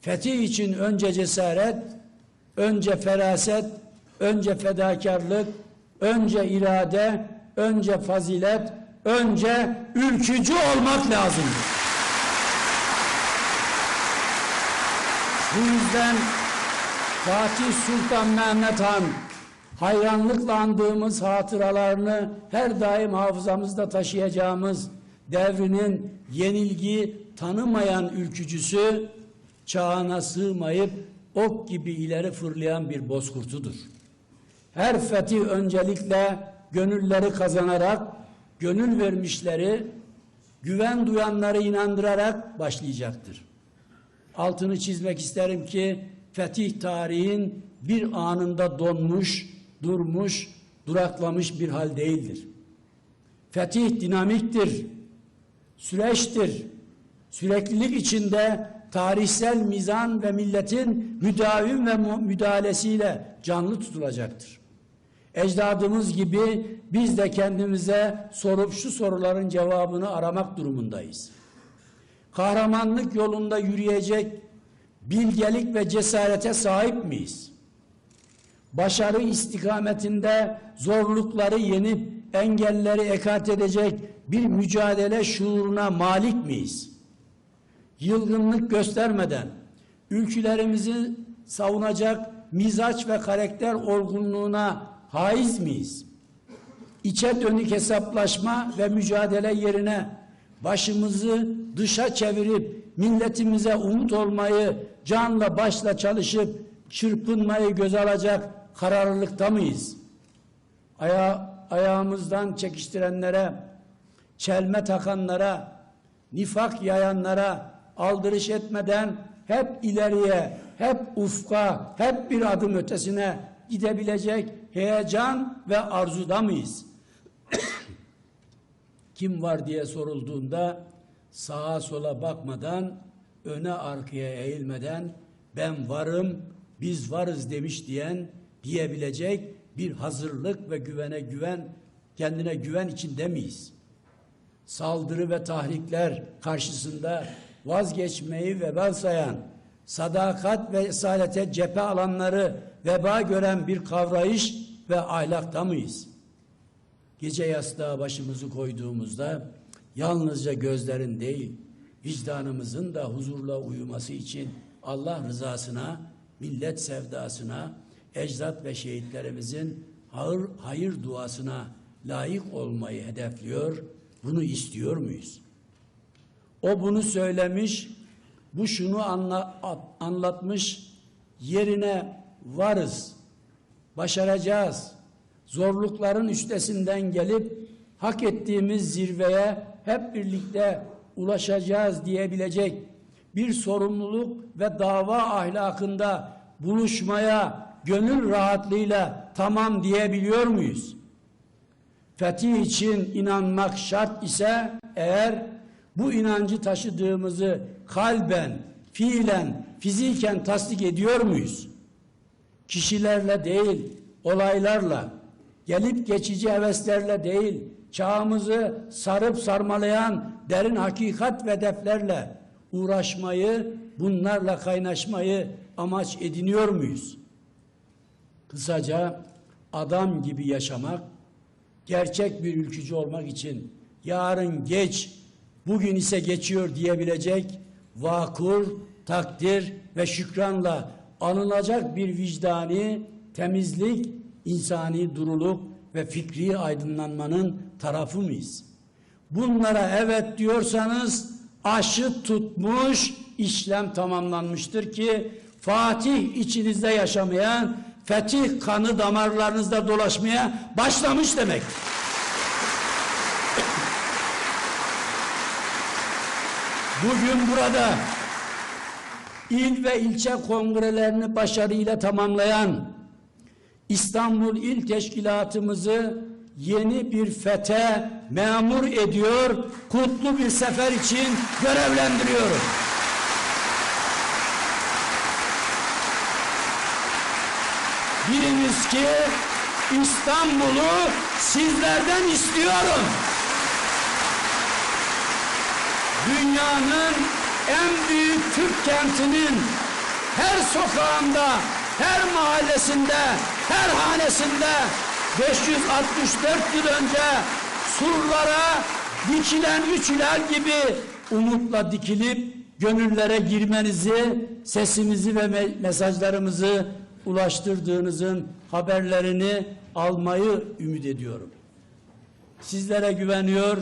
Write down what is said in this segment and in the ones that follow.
Fetih için önce cesaret, önce feraset, önce fedakarlık, önce irade, önce fazilet, önce ülkücü olmak lazımdır. Bu yüzden Fatih Sultan Mehmet Han hayranlıkla andığımız hatıralarını her daim hafızamızda taşıyacağımız devrinin yenilgi tanımayan ülkücüsü çağına sığmayıp ok gibi ileri fırlayan bir bozkurtudur. Her fetih öncelikle gönülleri kazanarak gönül vermişleri güven duyanları inandırarak başlayacaktır. Altını çizmek isterim ki fetih tarihin bir anında donmuş, durmuş, duraklamış bir hal değildir. Fetih dinamiktir, süreçtir. Süreklilik içinde tarihsel mizan ve milletin müdavim ve müdahalesiyle canlı tutulacaktır. Ecdadımız gibi biz de kendimize sorup şu soruların cevabını aramak durumundayız. Kahramanlık yolunda yürüyecek bilgelik ve cesarete sahip miyiz? Başarı istikametinde zorlukları yenip engelleri ekat edecek bir mücadele şuuruna malik miyiz? Yılgınlık göstermeden ülkülerimizi savunacak mizaç ve karakter olgunluğuna haiz miyiz? İçe dönük hesaplaşma ve mücadele yerine başımızı dışa çevirip milletimize umut olmayı canla başla çalışıp çırpınmayı göz alacak kararlılıkta mıyız? Aya, ayağımızdan çekiştirenlere, çelme takanlara, nifak yayanlara aldırış etmeden hep ileriye, hep ufka, hep bir adım ötesine gidebilecek heyecan ve arzuda mıyız? Kim var diye sorulduğunda sağa sola bakmadan, öne arkaya eğilmeden ben varım, biz varız demiş diyen diyebilecek bir hazırlık ve güvene güven, kendine güven içinde miyiz? Saldırı ve tahrikler karşısında vazgeçmeyi vebal sayan, sadakat ve esalete cephe alanları veba gören bir kavrayış ve ahlakta mıyız? Gece yastığa başımızı koyduğumuzda yalnızca gözlerin değil, vicdanımızın da huzurla uyuması için Allah rızasına, millet sevdasına, ecdat ve şehitlerimizin hayır, hayır duasına layık olmayı hedefliyor, bunu istiyor muyuz? O bunu söylemiş, bu şunu anla, anlatmış, yerine varız, başaracağız, zorlukların üstesinden gelip hak ettiğimiz zirveye hep birlikte ulaşacağız diyebilecek bir sorumluluk ve dava ahlakında buluşmaya gönül rahatlığıyla tamam diyebiliyor muyuz? Fetih için inanmak şart ise eğer bu inancı taşıdığımızı kalben, fiilen, fiziken tasdik ediyor muyuz? Kişilerle değil, olaylarla, gelip geçici heveslerle değil, çağımızı sarıp sarmalayan derin hakikat ve hedeflerle uğraşmayı, bunlarla kaynaşmayı amaç ediniyor muyuz? Kısaca adam gibi yaşamak, gerçek bir ülkücü olmak için yarın geç, bugün ise geçiyor diyebilecek vakur, takdir ve şükranla anılacak bir vicdani, temizlik, insani duruluk ve fikri aydınlanmanın tarafı mıyız? Bunlara evet diyorsanız aşı tutmuş, işlem tamamlanmıştır ki Fatih içinizde yaşamayan, fetih kanı damarlarınızda dolaşmaya başlamış demek. Bugün burada il ve ilçe kongrelerini başarıyla tamamlayan İstanbul İl Teşkilatımızı yeni bir fete memur ediyor, kutlu bir sefer için görevlendiriyorum. Biriniz ki İstanbul'u sizlerden istiyorum. Dünyanın en büyük Türk kentinin her sokağında, her mahallesinde, her hanesinde 564 yıl önce surlara dikilen üç hilal gibi umutla dikilip gönüllere girmenizi, sesimizi ve me- mesajlarımızı ulaştırdığınızın haberlerini almayı ümit ediyorum. Sizlere güveniyor,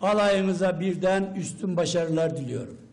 alayınıza birden üstün başarılar diliyorum.